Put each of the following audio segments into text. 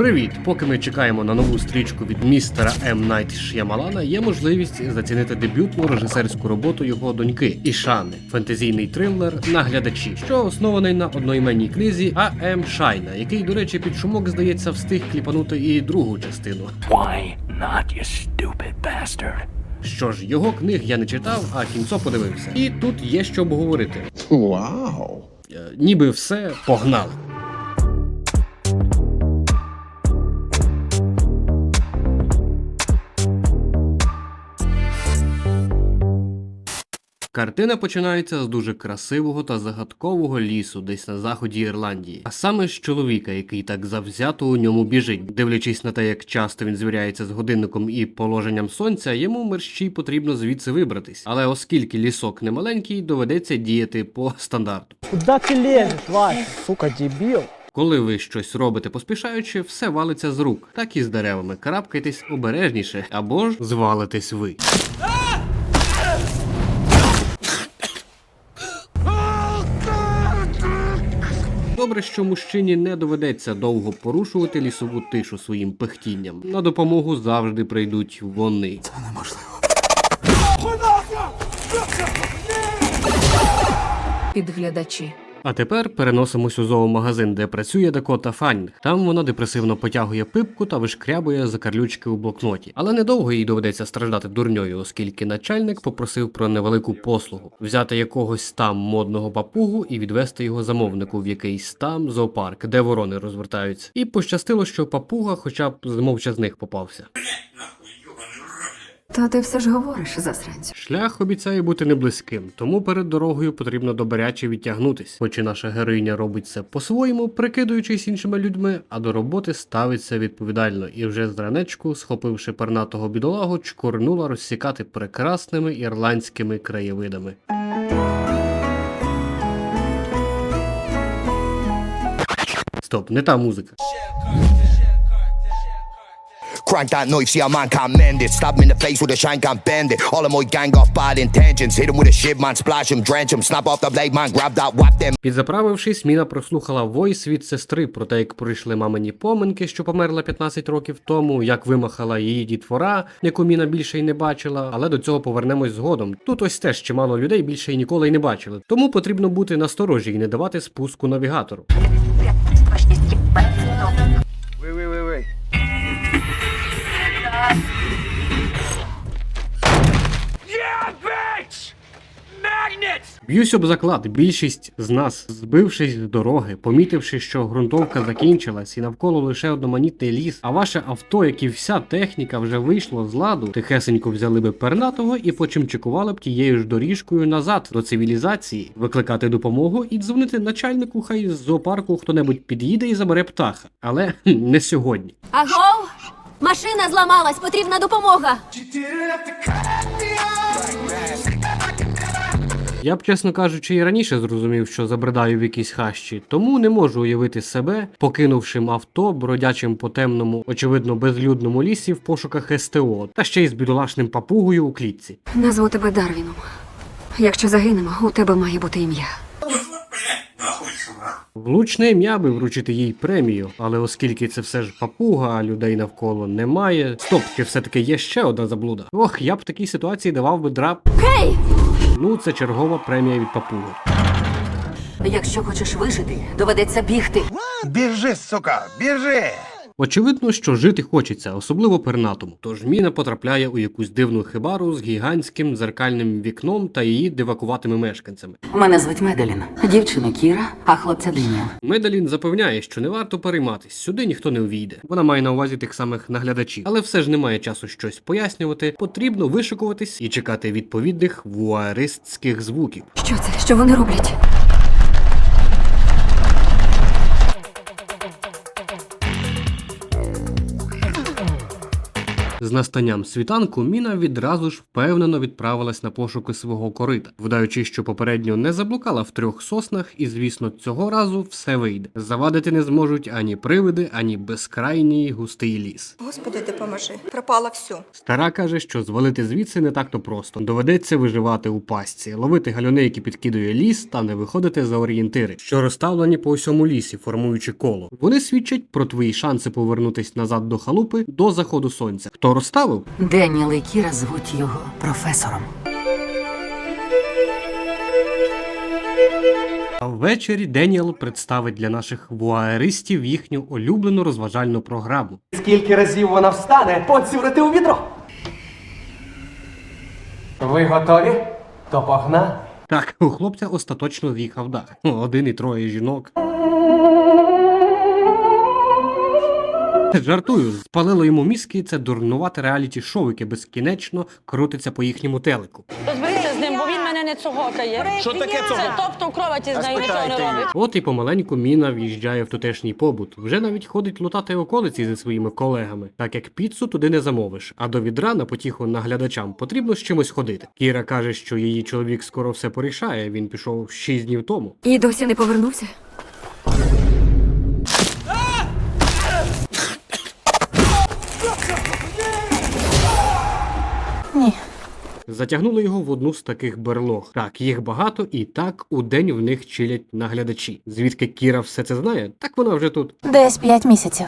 Привіт! Поки ми чекаємо на нову стрічку від містера М. Найт Ш'ямалана, є можливість зацінити дебютну режисерську роботу його доньки Ішани, фентезійний трилер Наглядачі, що оснований на одноіменній книзі А. М. Шайна, який, до речі, під шумок здається встиг кліпанути і другу частину. Why not, you stupid bastard? Що ж, його книг я не читав, а кінцо подивився. І тут є що обговорити. Вау. Е, Ніби все погнали. Картина починається з дуже красивого та загадкового лісу, десь на заході Ірландії, а саме з чоловіка, який так завзято у ньому біжить. Дивлячись на те, як часто він звіряється з годинником і положенням сонця, йому мерщій потрібно звідси вибратись. Але оскільки лісок не маленький, доведеться діяти по стандарту. Куда ты лезешь, Вася? Сука, дебил. Коли ви щось робите поспішаючи, все валиться з рук, так і з деревами. Карабкайтесь обережніше або ж звалитесь ви. Добре, що мужчині не доведеться довго порушувати лісову тишу своїм пихтінням. На допомогу завжди прийдуть вони. Це неможливо. Підглядачі. А тепер переносимось у зоомагазин, де працює Дакота Фаннінг. Там вона депресивно потягує пипку та вишкрябує закарлючки у блокноті. Але недовго їй доведеться страждати дурньою, оскільки начальник попросив про невелику послугу взяти якогось там модного папугу і відвести його замовнику в якийсь там зоопарк, де ворони розвертаються. І пощастило, що папуга, хоча б з мовчазних попався. То ти все ж говориш, засранцю. Шлях обіцяє бути неблизьким, тому перед дорогою потрібно добряче відтягнутись. Хоч і наша героїня робить це по-своєму, прикидуючись іншими людьми, а до роботи ставиться відповідально і вже з ранечку, схопивши пернатого бідолагу, чкурнула розсікати прекрасними ірландськими краєвидами. Стоп, не та музика. Crank that knife, see a man can't mend it. Stab him in the face with a shank and bend it. All of my gang got bad intentions. Hit him with a shit, man, splash him, drench him. Snap off the blade, man, grab that, whap them. Підзаправившись, Міна прослухала войс від сестри про те, як пройшли мамині поминки, що померла 15 років тому, як вимахала її дітвора, яку Міна більше й не бачила, але до цього повернемось згодом. Тут ось теж чимало людей більше й ніколи й не бачили. Тому потрібно бути насторожі і не давати спуску навігатору. Б'юсь об заклад, більшість з нас, збившись з дороги, помітивши, що ґрунтовка закінчилась і навколо лише одноманітний ліс, а ваше авто, як і вся техніка, вже вийшло з ладу, тихесенько взяли би пернатого і почимчикували б тією ж доріжкою назад до цивілізації, викликати допомогу і дзвонити начальнику, хай з зоопарку хто-небудь під'їде і забере птаха. Але не сьогодні. Агов! Машина зламалась, потрібна допомога. Я б, чесно кажучи, і раніше зрозумів, що забридаю в якісь хащі, тому не можу уявити себе, покинувшим авто, бродячим по темному, очевидно, безлюдному лісі в пошуках СТО, та ще й з бідолашним папугою у клітці. Назву тебе Дарвіном. Якщо загинемо, у тебе має бути ім'я. Влучне ім'я би вручити їй премію, але оскільки це все ж папуга, а людей навколо немає. Стоп, чи все-таки є ще одна заблуда? Ох, я б в такій ситуації давав би драп. Хей! Ну, це чергова премія від папуги. Якщо хочеш вижити, доведеться бігти. Біжи, сука, біжи! Очевидно, що жити хочеться, особливо пернатому. Тож міна потрапляє у якусь дивну хибару з гігантським дзеркальним вікном та її дивакуватими мешканцями. Мене звуть Меделін. Дівчина Кіра, а хлопця Деніел. Медалін запевняє, що не варто перейматись, сюди ніхто не увійде. Вона має на увазі тих самих наглядачів, але все ж немає часу щось пояснювати. Потрібно вишикуватись і чекати відповідних вуаристських звуків. Що це? Що вони роблять? З настанням світанку Міна відразу ж впевнено відправилась на пошуки свого корита, вдаючи, що попередньо не заблукала в трьох соснах, і звісно, цього разу все вийде. Завадити не зможуть ані привиди, ані безкрайній густий ліс. Господи, допоможи. Пропало все. Стара каже, що звалити звідси не так-то просто. Доведеться виживати у пастці, ловити галюни, які підкидує ліс, та не виходити за орієнтири, що розставлені по всьому лісі, формуючи коло. Вони свідчать про твої шанси повернутись назад до халупи до заходу сонця. Хто розставив? Деніел і Кіра звуть його професором. А ввечері Деніел представить для наших вуаеристів їхню улюблену розважальну програму. Скільки разів вона встане поцюрити у відро? Ви готові? То погнали. Так, у хлопця остаточно з'їхав дах. Один і троє жінок. Жартую, спалило йому мізки це дурнувате реаліті шоу, яке безкінечно крутиться по їхньому телеку. Розберіться з ним, бо він мене не цоготає. Що таке цього? Це тобто в кроваті з нею нічого не робить. От і помаленьку міна в'їжджає в тутешній побут. Вже навіть ходить лутати околиці зі своїми колегами, так як піцу туди не замовиш. А до відра на потіху наглядачам потрібно з чимось ходити. Кіра каже, що її чоловік скоро все порішає. Він пішов 6 днів тому. І досі не повернувся. Затягнули його в одну з таких берлог. Так, їх багато, і так у день в них чилять наглядачі. Звідки Кіра все це знає? Так вона вже тут. Десь п'ять місяців.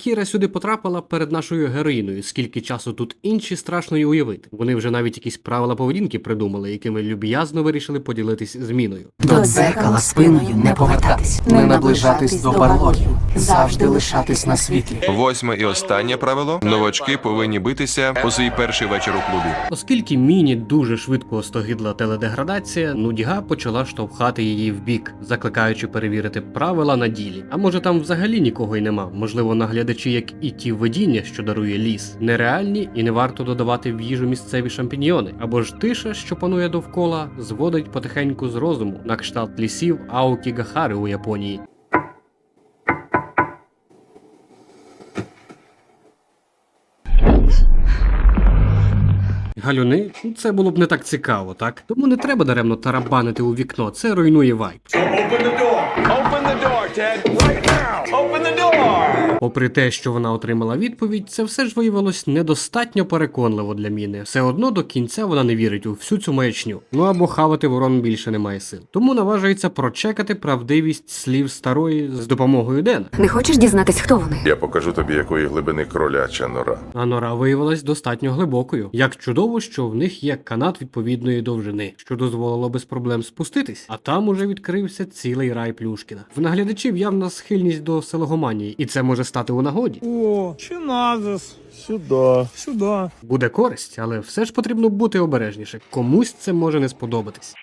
Кіра сюди потрапила перед нашою героїною. Скільки часу тут інші страшно й уявити. Вони вже навіть якісь правила поведінки придумали, якими люб'язно вирішили поділитись зміною. До дзеркала спиною не повертатись, не наближатись до барлогів, завжди лишатись на світлі. Восьме і останнє правило: новачки повинні битися у свій перший вечір у клубі. Оскільки міні дуже швидко остогидла теледеградація, нудьга почала штовхати її в бік, закликаючи перевірити правила на ділі. А може там взагалі нікого й нема? Можливо, наглядачі, як і ті видіння, що дарує ліс, нереальні і не варто додавати в їжу місцеві шампіньйони. Або ж тиша, що панує довкола, зводить потихеньку з розуму на кшталт лісів Аокігахари у Японії. Галюни, Ну, це було б не так цікаво, так? Тому не треба даремно тарабанити у вікно, це руйнує вайб. Open the door, Ted. Right now. Попри те, що вона отримала відповідь, це все ж виявилось недостатньо переконливо для міни. Все одно до кінця вона не вірить у всю цю маячню. Ну або хавати ворон більше немає сил. Тому наважується прочекати правдивість слів старої з допомогою Дена. Не хочеш дізнатись, хто вони? Я покажу тобі, якої глибини кроляча нора. А нора виявилась достатньо глибокою. Як чудово, що в них є канат відповідної довжини, що дозволило без проблем спуститись. А там уже відкрився цілий рай Плюшкіна. В наглядачів явна схильність до селегоманії, і це може стати у нагоді. О, чиназис. Сюди. Сюди. Буде користь, але все ж потрібно бути обережніше. Комусь це може не сподобатись.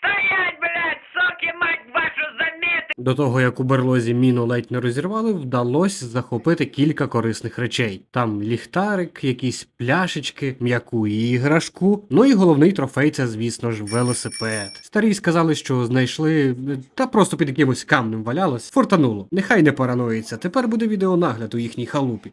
До того як у берлозі міну ледь не розірвали, вдалося захопити кілька корисних речей. Там ліхтарик, якісь пляшечки, м'яку іграшку. Ну і головний трофей це, звісно ж, велосипед. Старі сказали, що знайшли та просто під якимось камнем валялось. Фортануло. Нехай не параноїться. Тепер буде відеонагляд у їхній халупі.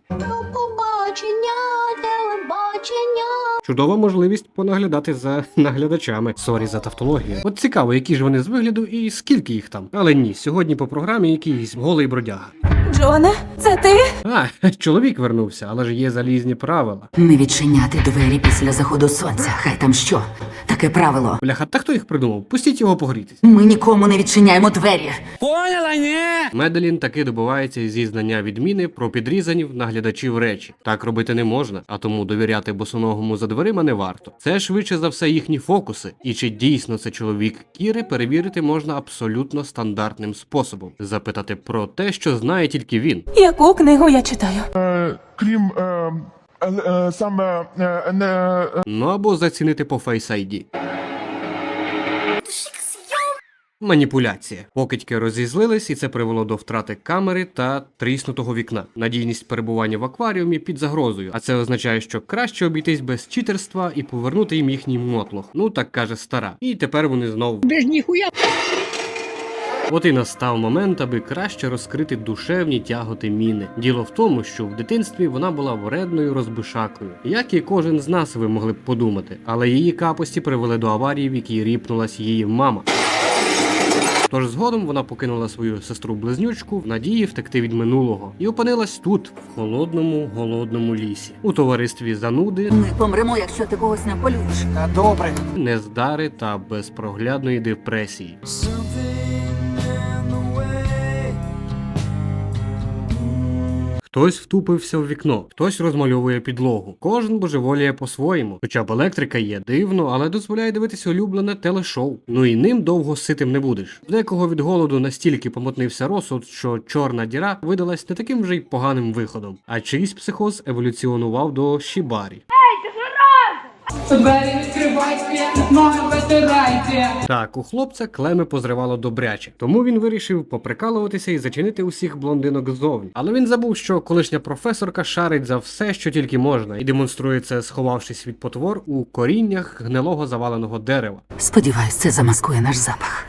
Побачення. Чудова можливість понаглядати за наглядачами. Сорі за тавтологію. От цікаво, які ж вони з вигляду і скільки їх там. Але ні, сьогодні по програмі якийсь голий бродяга. Джоне, це ти? А, чоловік вернувся, але ж є залізні правила. Не відчиняти двері після заходу сонця. Хай там що. Таке правило. Бляха, та хто їх придумав? Пустіть його погрітись. Ми нікому не відчиняємо двері. Поняла, ні? Меделін таки добувається зі знання відміни про підрізані в наглядачів речі. Так робити не можна, а тому довіряти босоногому за дверима не варто. Це швидше за все їхні фокуси. І чи дійсно це чоловік Кіри, перевірити можна абсолютно стандартним способом. Запитати про те, що знає тільки він. Яку книгу я читаю? Крім саме не Ну або зацінити по Face ID. Маніпуляція. Покидьки розізлились, і це привело до втрати камери та тріснутого вікна. Надійність перебування в акваріумі під загрозою. А це означає, що краще обійтись без читерства і повернути їм їхній мотлох. Ну так каже стара. І тепер вони знову. Де ж ніхуя? От і настав момент, аби краще розкрити душевні тяготи міни. Діло в тому, що в дитинстві вона була вредною розбишакою, як і кожен з нас ви могли б подумати, але її капості привели до аварії, в якій ріпнулась її мама. Тож згодом вона покинула свою сестру близнючку в надії втекти від минулого і опинилась тут, в холодному, голодному лісі, у товаристві зануди, Ми помремо, якщо ти когось не полюбиш. Та добре. нездари та безпроглядної депресії. Хтось втупився в вікно, хтось розмальовує підлогу. Кожен божеволіє по-своєму. Хоча б електрика є дивно, але дозволяє дивитися улюблене телешоу. Ну і ним довго ситим не будеш. Декого від голоду настільки помотнився розсуд, що чорна діра видалась не таким вже й поганим виходом. А чийсь психоз еволюціонував до Шібарі. Двері відкривайте, ноги витирайте. Так, у хлопця клеми позривало добряче, тому він вирішив поприкалуватися і зачинити усіх блондинок ззовні. Але він забув, що колишня професорка шарить за все, що тільки можна, і демонструє це, сховавшись від потвор у коріннях гнилого заваленого дерева. Сподіваюсь, це замаскує наш запах.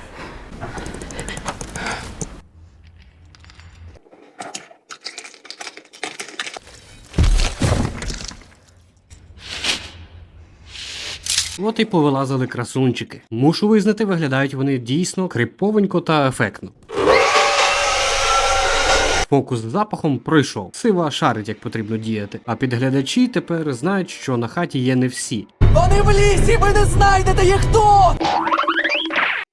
От і повилазили красунчики. Мушу визнати, виглядають вони дійсно криповенько та ефектно. Фокус з запахом пройшов. Сива шарить, як потрібно діяти. А підглядачі тепер знають, що на хаті є не всі. Вони в лісі, ви не знайдете їх тут!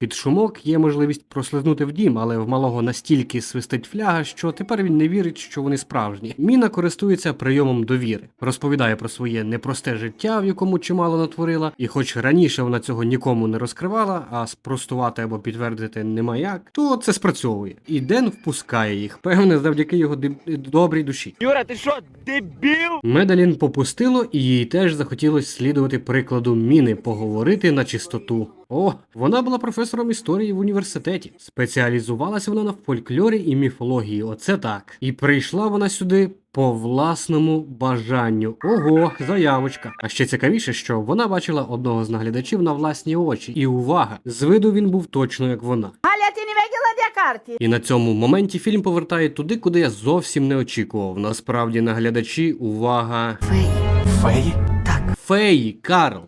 Під шумок є можливість прослизнути в дім, але в малого настільки свистить фляга, що тепер він не вірить, що вони справжні. Міна користується прийомом довіри, розповідає про своє непросте життя, в якому чимало натворила, і хоч раніше вона цього нікому не розкривала, а спростувати або підтвердити нема як, то це спрацьовує. І Ден впускає їх, певне, завдяки його диб- добрій душі. Юра, ти що, дебіл? Медалін попустило, і їй теж захотілося слідувати прикладу міни, поговорити на чистоту. О, вона була професором історії в університеті. Спеціалізувалася вона на фольклорі і міфології. Оце так. І прийшла вона сюди по власному бажанню. Ого, заявочка. А ще цікавіше, що вона бачила одного з наглядачів на власні очі. І увага! З виду він був точно як вона. Галя, ти не виділа де карти? І на цьому моменті фільм повертає туди, куди я зовсім не очікував. Насправді наглядачі, увага. Фей. Феї? Так. Феї, Карл.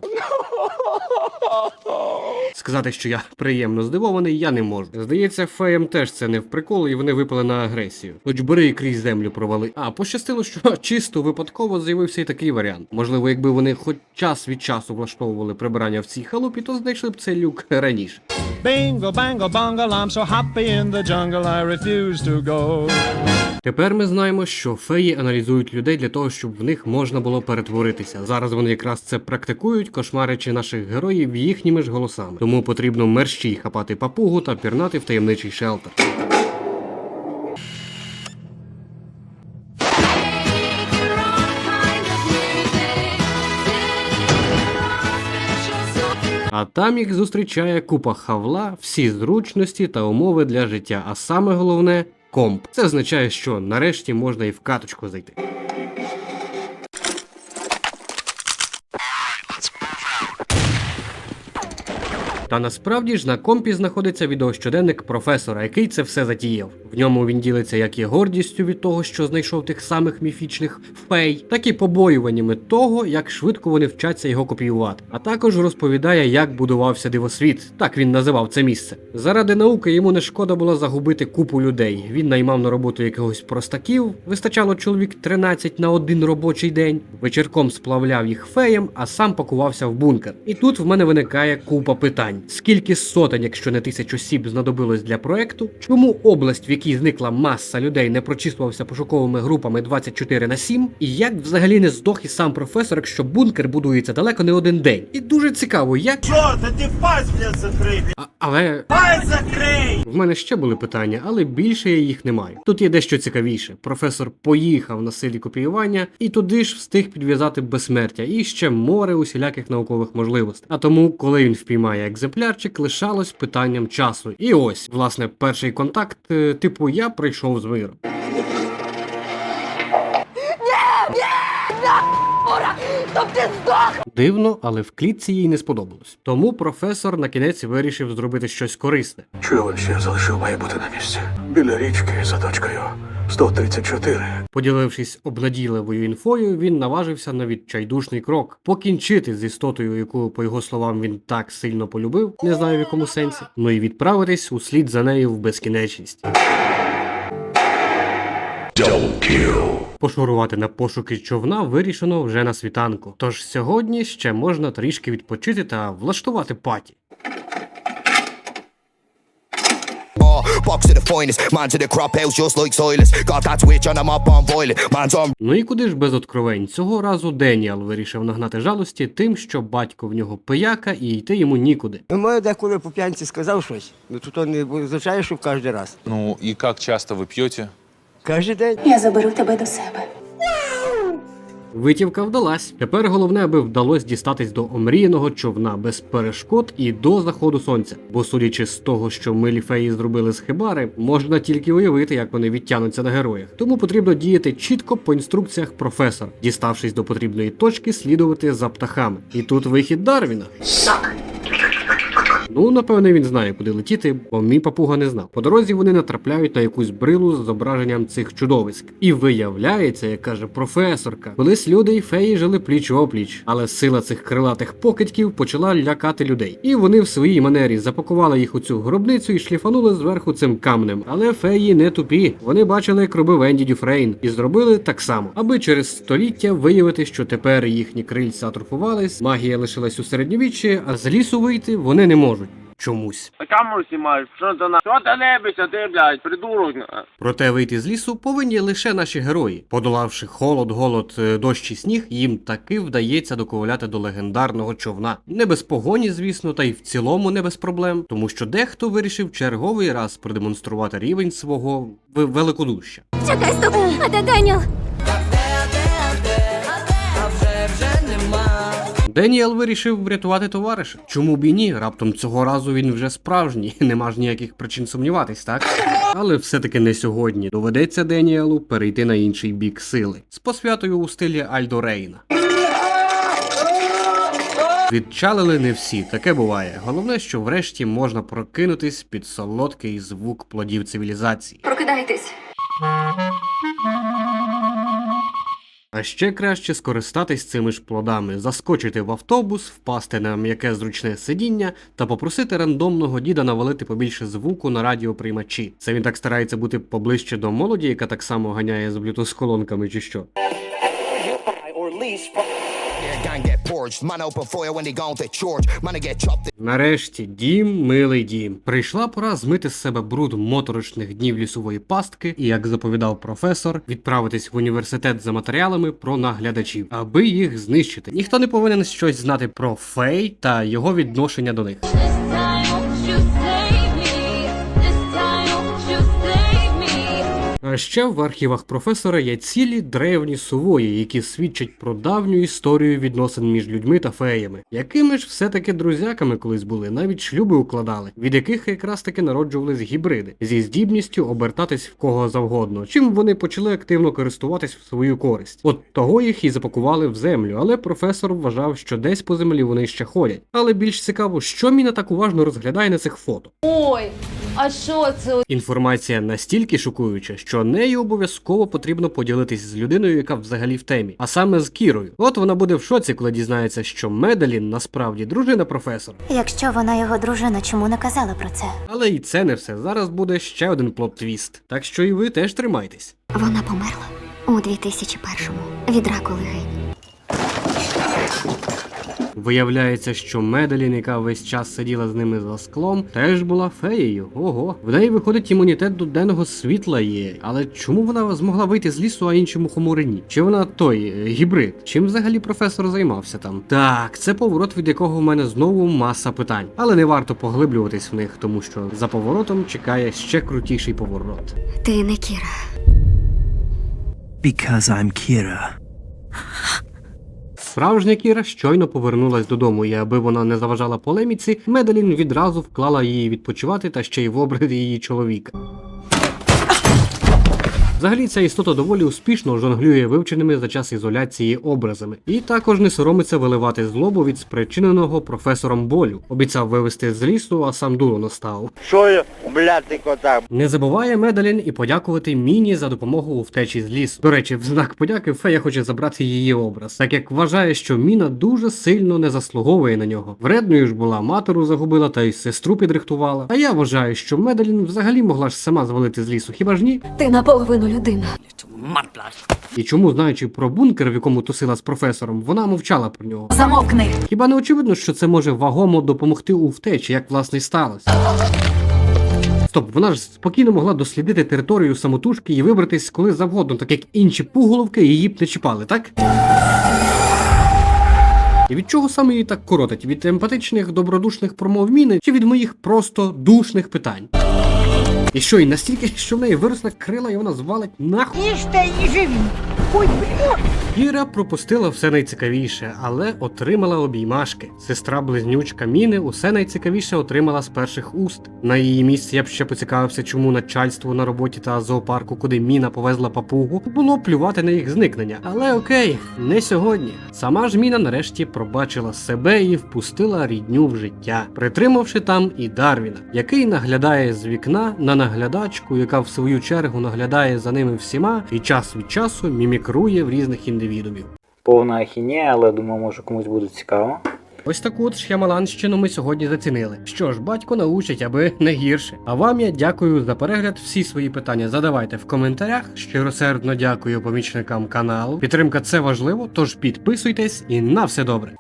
Сказати, що я приємно здивований, я не можу. Здається, феям теж це не в прикол, і вони випали на агресію. Хоч бери і крізь землю провали. А пощастило, що чисто випадково з'явився і такий варіант. Можливо, якби вони хоч час від часу влаштовували прибирання в цій халупі, то знайшли б цей люк раніше. Bingo, bango, bungle, I'm so happy in the jungle, I refuse to go. Тепер ми знаємо, що феї аналізують людей для того, щоб в них можна було перетворитися. Зараз вони якраз це практикують, кошмарячи наших героїв їхніми ж голосами. Тому потрібно мерщій хапати папугу та пірнати в таємничий шелтер. А там їх зустрічає купа хавла, всі зручності та умови для життя. А саме головне комп. Це означає, що нарешті можна і в каточку зайти. Та насправді ж на компі знаходиться відеощоденник професора, який це все затіяв. В ньому він ділиться як і гордістю від того, що знайшов тих самих міфічних фей, так і побоюваннями того, як швидко вони вчаться його копіювати. А також розповідає, як будувався дивосвіт. Так він називав це місце. Заради науки йому не шкода було загубити купу людей. Він наймав на роботу якогось простаків, вистачало чоловік 13 на один робочий день. Вечірком сплавляв їх феєм, а сам пакувався в бункер. І тут в мене виникає купа питань: скільки сотень, якщо не тисяч осіб, знадобилось для проекту? Чому область, в якій зникла маса людей, не прочислювався пошуковими групами 24 на 7? І як взагалі не здох і сам професор, якщо бункер будується далеко не один день? І дуже цікаво, як. Чорт, ти пасть, блядь, закрий! А, але Пасть закрий! в мене ще були питання, але більше я їх не маю. Тут є дещо цікавіше. Професор поїхав на силі копіювання і туди ж встиг підв'язати безсмертя і ще море усіляких наукових можливостей. А тому, коли він впіймає екземплярчик, лишалось питанням часу. І ось, власне, перший контакт, е, типу, я прийшов з миром. Дивно, але в клітці їй не сподобалось. Тому професор на кінець вирішив зробити щось корисне. Човен ще залишив має бути на місці. Біля річки за точкою 134. Поділившись обнадійливою інфою, він наважився на відчайдушний крок покінчити з істотою, яку, по його словам, він так сильно полюбив, не знаю в якому сенсі, ну і відправитись услід за нею в безкінечність. Пошурувати на пошуки човна вирішено вже на світанку. Тож сьогодні ще можна трішки відпочити та влаштувати паті. Box of the finest, man to the crop house just like Silas. Got that switch and I'm up on violet. Man's on Ну і куди ж без откровень? Цього разу Деніал вирішив нагнати жалості тим, що батько в нього пияка і йти йому нікуди. Ну, може, деколи по п'янці сказав щось, ну тут не означає, що кожен раз. Ну і як часто ви п'єте? Кожен день. Я заберу тебе до себе. Витівка вдалась. Тепер головне, аби вдалося дістатись до омріяного човна без перешкод і до заходу сонця. Бо, судячи з того, що милі феї зробили з хибари, можна тільки уявити, як вони відтягнуться на героях. Тому потрібно діяти чітко по інструкціях професора, діставшись до потрібної точки, слідувати за птахами. І тут вихід Дарвіна. Ну, напевне, він знає, куди летіти, бо мій папуга не знав. По дорозі вони натрапляють на якусь брилу з зображенням цих чудовиськ. І виявляється, як каже професорка, колись люди і феї жили пліч опліч, але сила цих крилатих покидьків почала лякати людей. І вони в своїй манері запакували їх у цю гробницю і шліфанули зверху цим камнем. Але феї не тупі. Вони бачили, як робив Енді Дюфрейн, і зробили так само, аби через століття виявити, що тепер їхні крильця атрофувались, магія лишилась у середньовіччі, а з лісу вийти вони не можуть. Чомусь. Камеру знімаєш, що ти на... Що ти не бійся, ти, блядь, придурок. Проте вийти з лісу повинні лише наші герої. Подолавши холод, голод, е, дощ і сніг, їм таки вдається доковуляти до легендарного човна. Не без погоні, звісно, та й в цілому не без проблем, тому що дехто вирішив черговий раз продемонструвати рівень свого в- великодуща. Чекай, стоп! А де Деніел? Деніел вирішив врятувати товариша. Чому б і ні? Раптом цього разу він вже справжній, нема ж ніяких причин сумніватись, так? Але все-таки не сьогодні. Доведеться Деніелу перейти на інший бік сили з посвятою у стилі Альдо Рейна. Відчалили не всі, таке буває. Головне, що врешті можна прокинутись під солодкий звук плодів цивілізації. Прокидайтесь. А ще краще скористатись цими ж плодами, заскочити в автобус, впасти на м'яке зручне сидіння та попросити рандомного діда навалити побільше звуку на радіоприймачі. Це він так старається бути поближче до молоді, яка так само ганяє з Bluetooth колонками чи що. Нарешті дім, милий дім. Прийшла пора змити з себе бруд моторошних днів лісової пастки і, як заповідав професор, відправитись в університет за матеріалами про наглядачів, аби їх знищити. Ніхто не повинен щось знати про фей та його відношення до них. А ще в архівах професора є цілі древні сувої, які свідчать про давню історію відносин між людьми та феями, якими ж все-таки друзяками колись були, навіть шлюби укладали, від яких якраз таки народжувались гібриди зі здібністю обертатись в кого завгодно, чим вони почали активно користуватись в свою користь. От того їх і запакували в землю, але професор вважав, що десь по землі вони ще ходять. Але більш цікаво, що Міна так уважно розглядає на цих фото. Ой, а що це? Інформація настільки шокуюча, що нею обов'язково потрібно поділитись з людиною, яка взагалі в темі, а саме з Кірою. От вона буде в шоці, коли дізнається, що Медалін насправді дружина професора. Якщо вона його дружина, чому не казала про це? Але і це не все. Зараз буде ще один плот-твіст. Так що і ви теж тримайтесь. Вона померла у 2001-му від раку легень. Виявляється, що Медалін, яка весь час сиділа з ними за склом, теж була феєю. Ого, в неї виходить імунітет до денного світла є. Але чому вона змогла вийти з лісу, а іншому хомурині? Чи вона той е, гібрид? Чим взагалі професор займався там? Так, це поворот, від якого в мене знову маса питань. Але не варто поглиблюватись в них, тому що за поворотом чекає ще крутіший поворот. Ти не Кіра. Because I'm Kira. Справжня Кіра щойно повернулась додому, і аби вона не заважала полеміці, Медалін відразу вклала її відпочивати та ще й в обряд її чоловіка. Взагалі, ця істота доволі успішно жонглює вивченими за час ізоляції образами, і також не соромиться виливати злобу від спричиненого професором болю. Обіцяв вивести з лісу, а сам дуру настав. Що я, блядь, ти кота? Не забуває Медалін і подякувати Міні за допомогу у втечі з лісу. До речі, в знак подяки Фея хоче забрати її образ, так як вважає, що Міна дуже сильно не заслуговує на нього. Вредною ж була матеру загубила та й сестру підрихтувала. А я вважаю, що Медалін взагалі могла ж сама звалити з лісу, хіба ж ні? Ти наполовину людина. І чому, знаючи про бункер, в якому тусила з професором, вона мовчала про нього. Замовкни. Хіба не очевидно, що це може вагомо допомогти у втечі, як власне й сталося? Стоп, вона ж спокійно могла дослідити територію самотужки і вибратись коли завгодно, так як інші пуголовки її б не чіпали, так? І від чого саме її так коротить? Від емпатичних добродушних промов міни чи від моїх просто душних питань? І що, і настільки, що в неї виросла крила, і вона звалить нахуй? Їжте і живі. Ой, блядь. Кіра пропустила все найцікавіше, але отримала обіймашки. Сестра близнючка Міни усе найцікавіше отримала з перших уст. На її місці я б ще поцікавився, чому начальству на роботі та зоопарку, куди Міна повезла папугу, було плювати на їх зникнення. Але окей, не сьогодні. Сама ж Міна нарешті пробачила себе і впустила рідню в життя, притримавши там і Дарвіна, який наглядає з вікна на наглядачку, яка в свою чергу наглядає за ними всіма і час від часу мімікрує в різних індивідумів. Повна ахінея, але думаю, може комусь буде цікаво. Ось таку от шхямаланщину ми сьогодні зацінили. Що ж, батько научить, аби не гірше. А вам я дякую за перегляд. Всі свої питання задавайте в коментарях. Щиросердно дякую помічникам каналу. Підтримка це важливо, тож підписуйтесь і на все добре.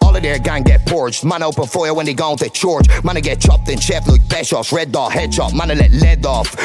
All of their gang get purged. Man open fire when they gone to church. Man, I get chopped and chef like Bischoff's. Red dot headshot. Man, I let lead off.